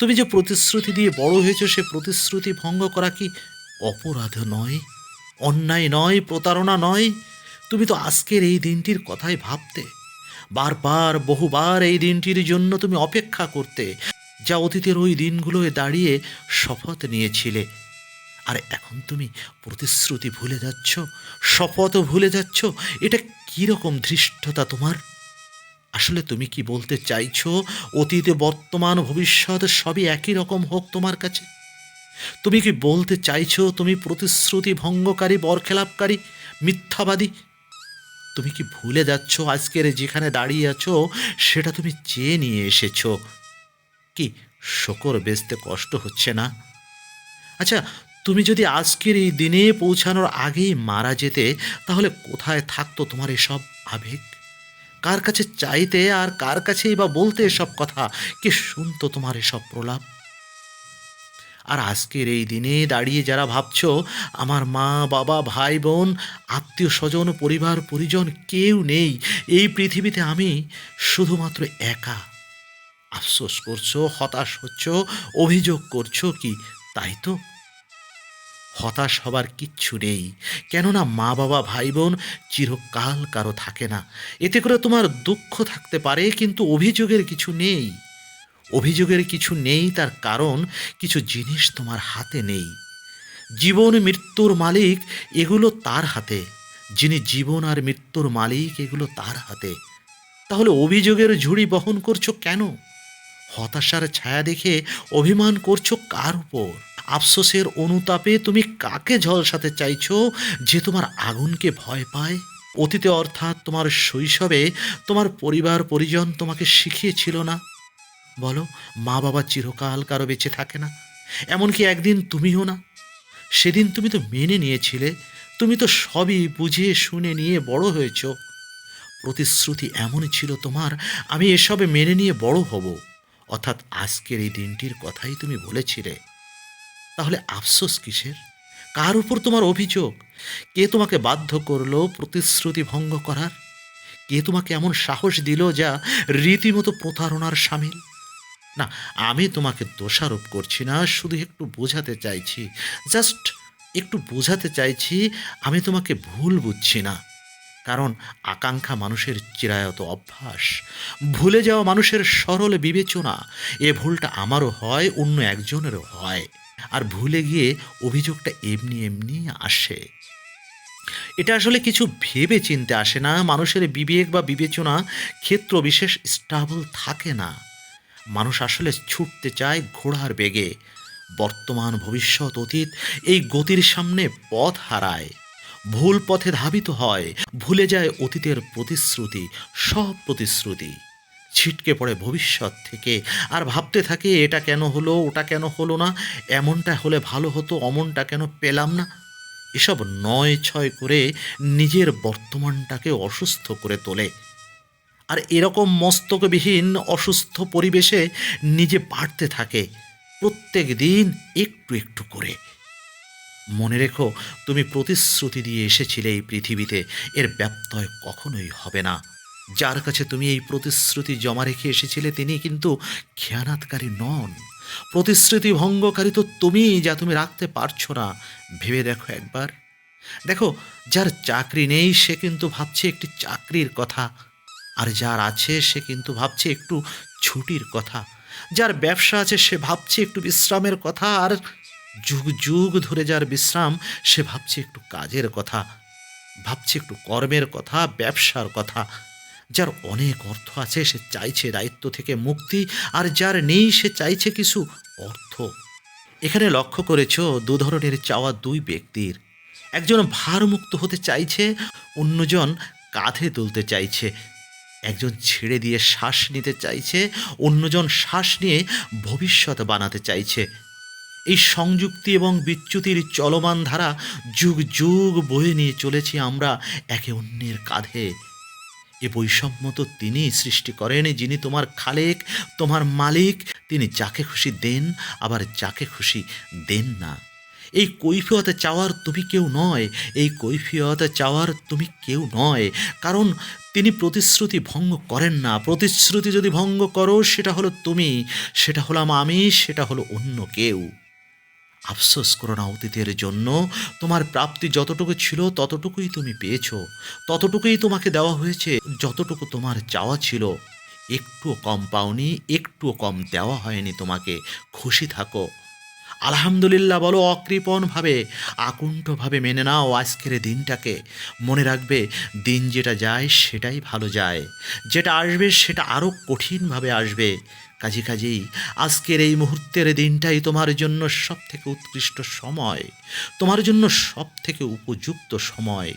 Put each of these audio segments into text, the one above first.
তুমি যে প্রতিশ্রুতি দিয়ে বড় হয়েছ, সে প্রতিশ্রুতি ভঙ্গ করা কি অপরাধ নয়? অন্যায় নয়, প্রতারণা নয়? তুমি তো আজকের এই দিনটির কথাই ভাবতে, বারবার, বহুবার এই দিনটির জন্য তুমি অপেক্ষা করতে, যা অতীতের ওই দিনগুলোয় দাঁড়িয়ে শপথ নিয়েছিলে। আর এখন তুমি প্রতিশ্রুতি ভুলে যাচ্ছ শপথও ভুলে যাচ্ছ, এটা কীরকম ধৃষ্টতা তোমার? আসলে তুমি কি বলতে চাইছো, অতীতে, বর্তমান, ভবিষ্যৎ সবই একই রকম হোক তোমার কাছে? তুমি কি বলতে চাইছো, তুমি প্রতিশ্রুতি ভঙ্গকারী, বরখেলাপকারী, মিথ্যাবাদী? তুমি কি ভুলে যাচ্ছ আজকের যেখানে দাঁড়িয়ে আছো, সেটা তুমি চেয়ে নিয়ে এসেছ? কি শকর বেচতে কষ্ট হচ্ছে না? আচ্ছা তুমি যদি আজকের এই দিনে পৌঁছানোর আগেই মারা যেতে, তাহলে কোথায় থাকতো তোমার এসব আবেগ? কার কাছে চাইতে আর কার কাছেই বা বলতে এসব কথা? কে শুনতো তোমার এসব প্রলাপ? আর আজকের এই দিনে দাঁড়িয়ে যারা ভাবছ, আমার মা, বাবা ভাই বোন আত্মীয় স্বজন, পরিবার, পরিজন কেউ নেই, এই পৃথিবীতে আমি শুধুমাত্র একা। আফসোস করছ, হতাশ হচ্ছ, অভিযোগ করছ কি, তাই তো? হতাশ হবার কিচ্ছু নেই। কেননা মা বাবা ভাই বোন চিরকাল কারও থাকে না। এতে করে তোমার দুঃখ থাকতে পারে, কিন্তু অভিযোগের কিছু নেই। অভিযোগের কিছু নেই, তার কারণ কিছু জিনিস তোমার হাতে নেই। জীবন মৃত্যুর মালিক এগুলো তার হাতে। যিনি জীবন আর মৃত্যুর মালিক এগুলো তার হাতে। তাহলে অভিযোগের ঝুড়ি বহন করছ কেন? হতাশার ছায়া দেখে অভিমান করছ কার উপর? আফসোসের অনুতাপে তুমি কাকে ঝলসাতে চাইছো যে তোমার আগুনকে ভয় পায়? অতীতে অর্থাৎ তোমার শৈশবে তোমার পরিবার, পরিজন তোমাকে শিখিয়েছিল না। বলো মা বাবা চিরকাল কারও বেঁচে থাকে না। এমনকি একদিন তুমিও না। সেদিন তুমি তো মেনে নিয়েছিলে। তুমি তো সবই বুঝে, শুনে নিয়ে বড় হয়েছ। প্রতিশ্রুতি এমন ছিল তোমার, আমি এসবে মেনে নিয়ে বড় হব। অর্থাৎ আজকের এই দিনটির কথাই তুমি বলেছিলে। তাহলে আফসোস কিসের? কার উপর তোমার অভিযোগ? কে তোমাকে বাধ্য করল প্রতিশ্রুতি ভঙ্গ করার? কে তোমাকে এমন সাহস দিল যা রীতিমতো প্রতারণার সামিল? না, আমি তোমাকে দোষারোপ করছি না, শুধু একটু বোঝাতে চাইছি। জাস্ট একটু বোঝাতে চাইছি, আমি তোমাকে ভুল বুঝছি না। কারণ আকাঙ্ক্ষা মানুষের চিরায়ত অভ্যাস। ভুলে যাওয়া মানুষের সরল বিবেচনা, এ ভুলটা আমারও হয়, অন্য একজনেরও হয়। আর ভুলে গিয়ে অভিযোগটা এমনি এমনি আসে। এটা আসলে কিছু ভেবে চিনতে আসে না। মানুষের বিবেক বা বিবেচনা ক্ষেত্র বিশেষ স্টাবল থাকে না। মানুষ আসলে ছুটতে চায় ঘোড়ার বেগে। বর্তমান, ভবিষ্যৎ, অতীত এই গতির সামনে পথ হারায়। ভুল পথে ধাবিত হয়। ভুলে যায় অতীতের প্রতিশ্রুতি, সব প্রতিশ্রুতি। ছিটকে পড়ে ভবিষ্যৎ থেকে। আর ভাবতে থাকে, এটা কেন হলো, ওটা কেন হলো না? এমনটা হলে ভালো হতো, অমনটা কেন পেলাম না? এসব নয় ছয় করে নিজের বর্তমানটাকে অসুস্থ করে তোলে। আর এরকম মস্তকবিহীন অসুস্থ পরিবেশে নিজে বাড়তে থাকে, প্রত্যেক দিন একটু একটু করে। মনে রেখো, তুমি প্রতিশ্রুতি দিয়ে এসেছিলে এই পৃথিবীতে, এর ব্যত্যয় কখনোই হবে না। যার কাছে তুমি এই প্রতিশ্রুতি জমা রেখে এসেছিলে তিনি কিন্তু খেয়ানাতকারী নন। প্রতিশ্রুতি ভঙ্গকারী তো তুমি যা তুমি রাখতে পারছ না। ভেবে দেখো একবার। দেখো, যার চাকরি নেই সে কিন্তু ভাবছে একটি চাকরির কথা। আর যার আছে সে কিন্তু ভাবছে একটু ছুটির কথা। যার ব্যবসা আছে সে ভাবছে একটু বিশ্রামের কথা। আর যুগ যুগ ধরে যার বিশ্রাম, সে ভাবছে একটু কাজের কথা। ভাবছে একটু কর্মের কথা, ব্যবসার কথা। যার অনেক অর্থ আছে, সে চাইছে দায়িত্ব থেকে মুক্তি, আর যার নেই, সে চাইছে কিছু অর্থ। এখানে লক্ষ্য করেছ, দু ধরনের চাওয়া দুই ব্যক্তির। একজন ভারমুক্ত হতে চাইছে, অন্যজন কাঁধে তুলতে চাইছে। একজন ছেড়ে দিয়ে শ্বাস নিতে চাইছে, অন্যজন শ্বাস নিয়ে ভবিষ্যৎ বানাতে চাইছে। এই সংযুক্তি এবং বিচ্যুতির চলমান ধারা যুগ যুগ বয়ে নিয়ে চলেছি আমরা একে অন্যের কাঁধে। এ বৈষম্য তো তিনিই সৃষ্টি করেন যিনি তোমার খালেক, তোমার মালিক। তিনি যাকে খুশি দেন, আবার যাকে খুশি দেন না। এই কৈফিয়ত চাওয়ার তুমি কেউ নয়, এই কৈফিয়ত চাওয়ার তুমি কেউ নয়। কারণ তিনি প্রতিশ্রুতি ভঙ্গ করেন না। প্রতিশ্রুতি যদি ভঙ্গ করো, সেটা হলো তুমি, সেটা হলাম আমি, সেটা হলো অন্য কেউ। আফসোস করো না অতীতের জন্য। তোমার প্রাপ্তি যতটুকু ছিল, ততটুকুই তুমি পেয়েছ। ততটুকুই তোমাকে দেওয়া হয়েছে, যতটুকু তোমার চাওয়া ছিল। একটুও কম পাওনি, একটুও কম দেওয়া হয়নি তোমাকে। খুশি থাকো। আলহামদুলিল্লাহ বলো অকৃপণভাবে, আকুণ্ঠভাবে মেনে নাও আজকের দিনটাকে। মনে রাখবে, দিন যেটা যায় সেটাই ভালো যায়। যেটা আসবে সেটা আরও কঠিনভাবে আসবে। কাজে কাজেই আজকের এই মুহূর্তের দিনটাই তোমার জন্য সব থেকে উৎকৃষ্ট সময়, তোমার জন্য সব থেকে উপযুক্ত সময়।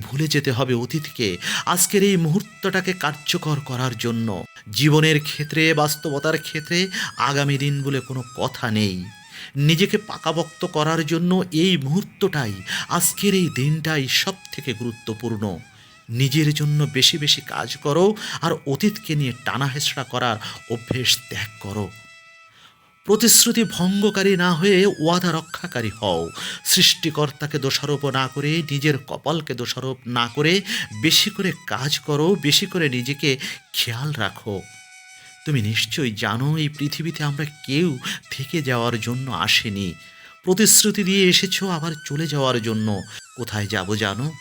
ভুলে যেতে হবে অতীতকে, আজকের এই মুহূর্তটাকে কার্যকর করার জন্য। জীবনের ক্ষেত্রে, বাস্তবতার ক্ষেত্রে আগামী দিন বলে কোনো কথা নেই। নিজেকে পাকাবক্ত করার জন্য এই মুহূর্তটাই, আজকের এই দিনটাই সব থেকে গুরুত্বপূর্ণ। নিজের জন্য বেশি বেশি কাজ করো আর অতীতকে নিয়ে টানা হেঁচড়া করার অভ্যেস ত্যাগ করো। প্রতিশ্রুতি ভঙ্গকারী না হয়ে ওয়াদা রক্ষাকারী হও। সৃষ্টিকর্তাকে দোষারোপ না করে, নিজের কপালকে দোষারোপ না করে বেশি করে কাজ করো, বেশি করে নিজেকে খেয়াল রাখো। তুমি নিশ্চয়ই জানো এই পৃথিবীতে আমরা কেউ থেকে যাওয়ার জন্য আসেনি। প্রতিশ্রুতি দিয়ে এসেছ, আবার চলে যাওয়ার জন্য। কোথায় যাব জানো?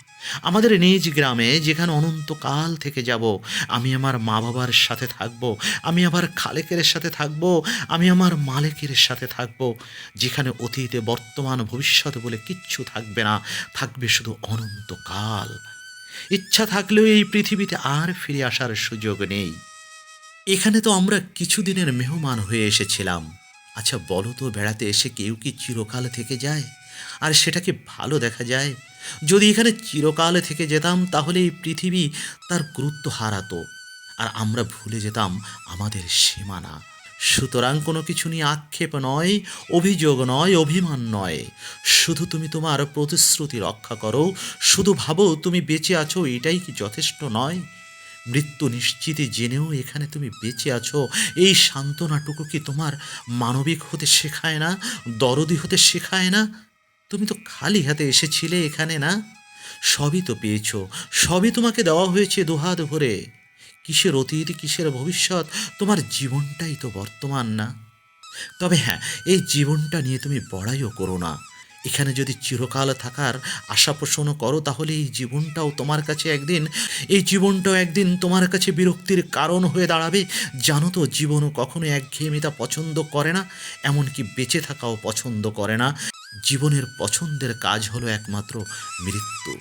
আমাদের নিজ গ্রামে যেখানে অনন্তকাল থেকে যাব, আমি আমার মা বাবার সাথে থাকব, আমি আমার খালেকের সাথে থাকব, আমি আমার মালিকের সাথে থাকব, যেখানে অতীতে বর্তমান ভবিষ্যৎ বলে কিচ্ছু থাকবে না, থাকবে শুধু অনন্তকাল। ইচ্ছা থাকলেও এই পৃথিবীতে আর ফিরে আসার সুযোগ নেই। এখানে তো আমরা কিছুদিনের মেহমান হয়ে এসেছিলাম। আচ্ছা বলো তো বেড়াতে এসে কেউ কি চিরকাল থেকে যায়? আর সেটাকে ভালো দেখা যায়? যদি এখানে চিরকাল থেকে যেতাম, তাহলে এই পৃথিবী তার গুরুত্ব হারাতো। আর আমরা ভুলে যেতাম আমাদের সীমানা। সুতরাং কোনো কিছু নিয়ে আক্ষেপ নয়, অভিযোগ নয়, অভিমান নয়। শুধু তুমি তোমার প্রতিশ্রুতি রক্ষা করো, শুধু ভাবো তুমি বেঁচে আছো, এটাই কি যথেষ্ট নয়? মৃত্যু নিশ্চিত জেনেও এখানে তুমি বেঁচে আছো, এই সান্ত্বনাটুকু কি তোমার মানবিক হতে শেখায় না, দরদি হতে শেখায় না? তুমি তো খালি হাতে এসেছিলে এখানে না? সবই তো পেয়েছ, সবই তোমাকে দেওয়া হয়েছে দুহাত ভরে। কিসের অতীত, কিসের ভবিষ্যৎ, তোমার জীবনটাই তো বর্তমান না। তবে হ্যাঁ এই জীবনটা নিয়ে তুমি বড়াইও করো না। এখানে যদি চিরকাল থাকার আশা পোষণ করো, তাহলে এই জীবনটাও তোমার কাছে একদিন, এই জীবনটাও একদিন তোমার কাছে বিরক্তির কারণ হয়ে দাঁড়াবে। জানো তো জীবনও কখনো একঘেয়েমিতা পছন্দ করে না, এমনকি বেঁচে থাকাও পছন্দ করে না। জীবনের পছন্দের কাজ হলো একমাত্র মৃত্যু।